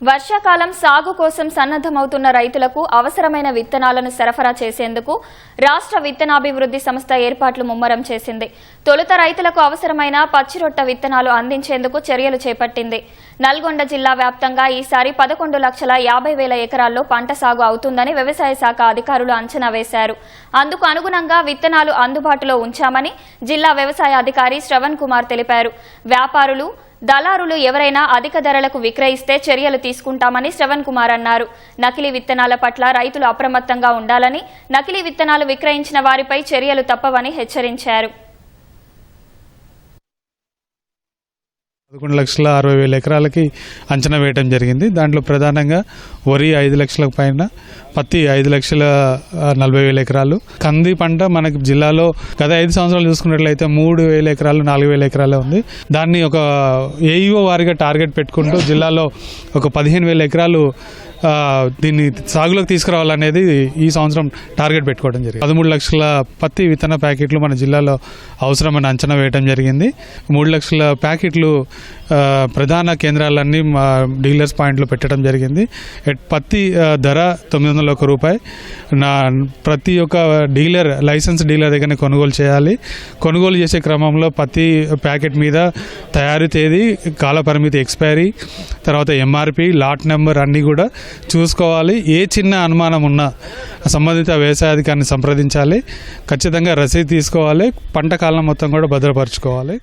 వర్షాకాలం సాగు కోసం సన్నద్దమవుతున్న రైతులకు అవసరమైన విత్తనాలను సరఫరా చేసేందుకు రాష్ట్ర విత్తనాభివృద్ధి సంస్థ ఏర్పాట్లు ముమ్మరం చేసింది. తొలుత రైతులకు అవసరమైన పచ్చిరొట్ట విత్తనాలు అందించేందుకు చర్యలు చేపట్టింది. నల్గొండ జిల్లా వ్యాప్తంగా ఈసారి పదకొండు లక్షల యాభై వేల ఎకరాల్లో పంట సాగు అవుతుందని వ్యవసాయ శాఖ అధికారులు అంచనా వేశారు. అందుకు అనుగుణంగా విత్తనాలు అందుబాటులో ఉంచామని జిల్లా వ్యవసాయ అధికారి శ్రవణ్ కుమార్ తెలిపారు. వ్యాపారులు దళారులు ఎవరైనా అధిక ధరలకు విక్రయిస్తే చర్యలు తీసుకుంటామని శ్రవణ్ కుమార్ అన్నారు. నకిలీ విత్తనాల పట్ల రైతులు అప్రమత్తంగా ఉండాలని నకిలీ విత్తనాలు విక్రయించిన వారిపై చర్యలు తప్పవని హెచ్చరించారు. పదకొండు లక్షల అరవై వేల ఎకరాలకి అంచనా వేయడం జరిగింది. దాంట్లో ప్రధానంగా వరి ఐదు లక్షల పైన పత్తి ఐదు లక్షల నలభై వేల ఎకరాలు. కంది పంట మనకి జిల్లాలో గత ఐదు సంవత్సరాలు చూసుకున్నట్లయితే మూడు వేల ఎకరాలు నాలుగు వేల ఎకరాలు ఉంది. దాన్ని ఒక ఏఈఓ వారిగా టార్గెట్ పెట్టుకుంటూ జిల్లాలో ఒక పదిహేను వేల ఎకరాలు దీన్ని సాగులోకి తీసుకురావాలనేది ఈ సంవత్సరం టార్గెట్ పెట్టుకోవడం జరిగింది. పదమూడు లక్షల పత్తి విత్తన ప్యాకెట్లు మన జిల్లాలో అవసరమని అంచనా వేయడం జరిగింది. మూడు లక్షల ప్యాకెట్లు ప్రధాన కేంద్రాలన్నీ మా డీలర్స్ పాయింట్లో పెట్టడం జరిగింది. పత్తి ధర తొమ్మిది వందల ఒక రూపాయి. నా ప్రతి ఒక్క డీలర్ లైసెన్స్ డీలర్ దగ్గర కొనుగోలు చేయాలి. కొనుగోలు చేసే క్రమంలో పత్తి ప్యాకెట్ మీద తయారీ తేదీ కాలపరిమితి ఎక్స్పైరీ తర్వాత ఎంఆర్పి లాట్ నెంబర్ అన్నీ కూడా చూసుకోవాలి. ఏ చిన్న అనుమానం ఉన్నా సంబంధిత వ్యవసాయాధికారిని సంప్రదించాలి. ఖచ్చితంగా రసీదు తీసుకోవాలి. పంట కాలం మొత్తం కూడా భద్రపరచుకోవాలి.